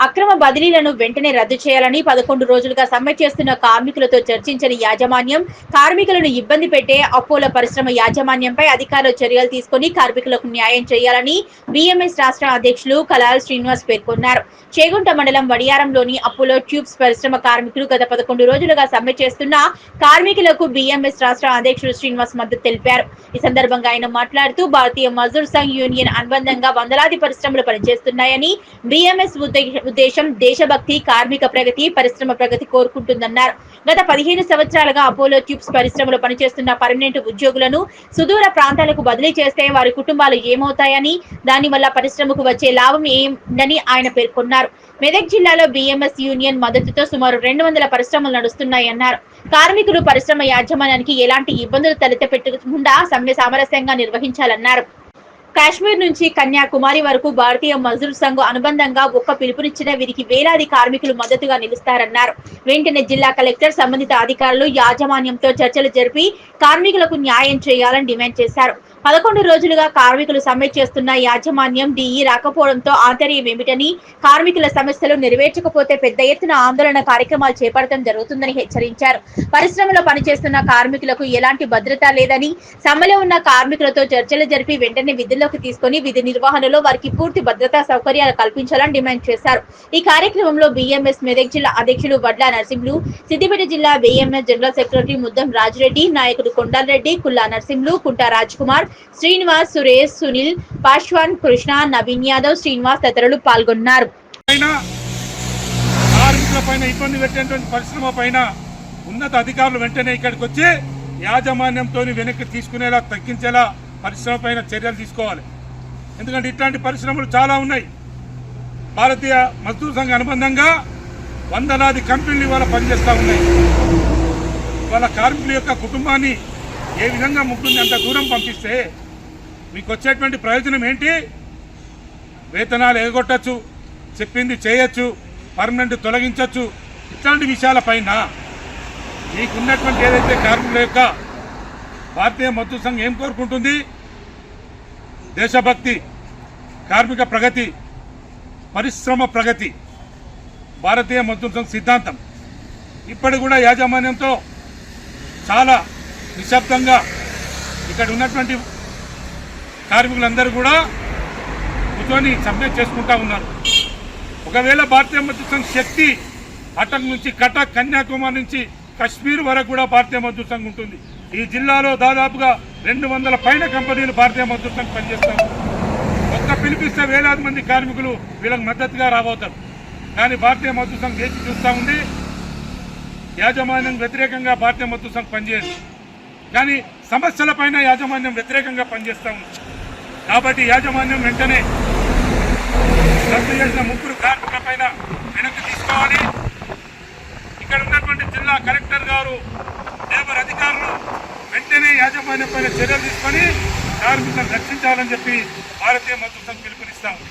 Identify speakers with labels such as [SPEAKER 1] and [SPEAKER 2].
[SPEAKER 1] అక్రమ బదిలీలను వెంటనే రద్దు చేయాలని పదకొండు రోజులుగా సమ్మె చేస్తున్న కార్మికులతో చర్చించని యాజమాన్యం కార్మికులను ఇబ్బంది పెట్టే అపోలో పరిశ్రమ యాజమాన్యంపై అధికారులు చర్యలు తీసుకుని కార్మికులకు న్యాయం చేయాలని బిఎంఎస్ రాష్ట్ర అధ్యక్షులు కలాల్ శ్రీనివాస్ పేర్కొన్నారు. చేగుంట మండలం వడియారంలోని అపోలో ట్యూబ్స్ పరిశ్రమ కార్మికులు గత పదకొండు రోజులుగా సమ్మె చేస్తున్న కార్మికులకు బిఎంఎస్ రాష్ట్ర అధ్యక్షుడు శ్రీనివాస్ మద్దతు తెలిపారు. ఈ సందర్భంగా ఆయన మాట్లాడుతూ భారతీయ మజూర్ సంఘ్ యూనియన్ అనుబంధంగా వందలాది పరిశ్రమలు పనిచేస్తున్నాయని బిఎంఎస్ ఉద్దేశం దేశభక్తి కార్మిక ప్రగతి పరిశ్రమ ప్రగతి కోరుకుంటుందన్నారు. గత పదిహేను సంవత్సరాలుగా అపోలో ట్యూబ్స్ పరిశ్రమలో పనిచేస్తున్న పర్మనెంట్ ఉద్యోగులను సుదూర ప్రాంతాలకు బదిలీ చేస్తే వారి కుటుంబాలు ఏమవుతాయని దానివల్ల పరిశ్రమకు వచ్చే లాభం ఏందని ఆయన పేర్కొన్నారు. మెదక్ జిల్లాలో బిఎంఎస్ యూనియన్ మద్దతుతో సుమారు రెండు వందల పరిశ్రమలు నడుస్తున్నాయన్నారు. కార్మికులు పరిశ్రమ యాజమాన్యానికి ఎలాంటి ఇబ్బందులు తలెత్తపెట్టకుండా సమ్మె సామరస్యంగా నిర్వహించాలన్నారు. కాశ్మీర్ నుంచి కన్యాకుమారి వరకు భారతీయ మజదూర్ సంఘం అనుబంధంగా ఒక్క పిలుపునిచ్చిన వీరికి వేలాది కార్మికులు మద్దతుగా నిలుస్తారన్నారు. వెంటనే జిల్లా కలెక్టర్ సంబంధిత అధికారులు యాజమాన్యంతో చర్చలు జరిపి కార్మికులకు న్యాయం చేయాలని డిమాండ్ చేశారు. పదకొండు రోజులుగా కార్మికులు సమ్మె చేస్తున్న యాజమాన్యం డిఈ రాకపోవడంతో ఆంతర్యం ఏమిటని కార్మికుల సమస్యలు నెరవేర్చకపోతే పెద్ద ఎత్తున ఆందోళన కార్యక్రమాలు చేపడటం జరుగుతుందని హెచ్చరించారు. పరిశ్రమలో పనిచేస్తున్న కార్మికులకు ఎలాంటి భద్రత లేదని సమ్మెలో ఉన్న కార్మికులతో చర్చలు జరిపి వెంటనే విధుల్లోకి తీసుకుని విధి నిర్వహణలో వారికి పూర్తి భద్రతా సౌకర్యాలు కల్పించాలని డిమాండ్ చేశారు. ఈ కార్యక్రమంలో బిఎంఎస్ మెదక్ జిల్లా అధ్యక్షులు వడ్ల నరసింహులు సిద్దిపేట జిల్లా BMS general secretary Muddam Rajireddy నాయకుడు కొండారెడ్డి కుల్లా నరసింహులు కుంటా రాజ్ కుమార్ శ్రీనివాస్ సురేష్ సునీల్ పాశ్వాన్ కృష్ణ నవీన్ యాదవ్ శ్రీనివాస్ తదితరులు పాల్గొన్నారు.
[SPEAKER 2] పైన ఇబ్బంది పెట్టేటువంటి పరిశ్రమ పైన ఉన్నత అధికారులు వెంటనే ఇక్కడికి వచ్చి యాజమాన్యంతో వెనక్కి తీసుకునేలా తగ్గించేలా పరిశ్రమ పైన చర్యలు తీసుకోవాలి. ఎందుకంటే ఇట్లాంటి పరిశ్రమలు చాలా ఉన్నాయి. భారతీయ మజ్దూర్ సంఘ అనుబంధంగా వందలాది కంపెనీలు ఇవాళ పనిచేస్తూ ఉన్నాయి. వాళ్ళ కార్మికుల యొక్క కుటుంబాన్ని ఏ విధంగా ముగ్గురిని అంత దూరం పంపిస్తే మీకు వచ్చేటువంటి ప్రయోజనం ఏంటి? వేతనాలు ఎగగొట్టచ్చు చెప్పింది చేయొచ్చు పర్మనెంట్ తొలగించవచ్చు ఇట్లాంటి విషయాలపైన మీకున్నటువంటి ఏదైతే కార్మికుల యొక్క భారతీయ మద్దతు సంఘం ఏం కోరుకుంటుంది? దేశభక్తి కార్మిక ప్రగతి పరిశ్రమ ప్రగతి భారతీయ మద్దతు సంఘ సిద్ధాంతం. ఇప్పటి కూడా యాజమాన్యంతో చాలా నిశ్శబ్దంగా ఇక్కడ ఉన్నటువంటి కార్మికులందరూ కూడా కూర్చొని సమ్మె చేసుకుంటా ఉన్నారు. ఒకవేళ భారతీయ మద్దతు శక్తి అటక్ నుంచి కటక్ కన్యాకుమారి నుంచి కశ్మీర్ వరకు కూడా భారతీయ మద్దతు సంఘ్ ఉంటుంది. ఈ జిల్లాలో దాదాపుగా రెండు వందల పైన కంపెనీలు భారతీయ మద్దతు సంఘ్ పనిచేస్తారు ఒక్క పిలిపిస్తే వేలాది మంది కార్మికులు వీళ్ళకి మద్దతుగా రాబోతారు. కానీ భారతీయ మద్దతు సంఘ్ వేచి చూస్తూ ఉంది. యాజమాన్యం వ్యతిరేకంగా భారతీయ మద్దతు సంఘ్ పనిచేయదు. కానీ సమస్యలపైన యాజమాన్యం వ్యతిరేకంగా పనిచేస్తూ ఉంది. కాబట్టి యాజమాన్యం వెంటనే రద్దు చేసిన ముగ్గురు కార్మికులపైన వెనక్కి తీసుకోవాలి. ఇక్కడ ఉన్నటువంటి జిల్లా కలెక్టర్ గారు లేబర్ అధికారులు వెంటనే యాజమాన్యం పైన చర్యలు తీసుకొని కార్మికులను రక్షించాలని చెప్పి భారతీయ మద్దతు పిలుపునిస్తాం
[SPEAKER 3] ఉంది.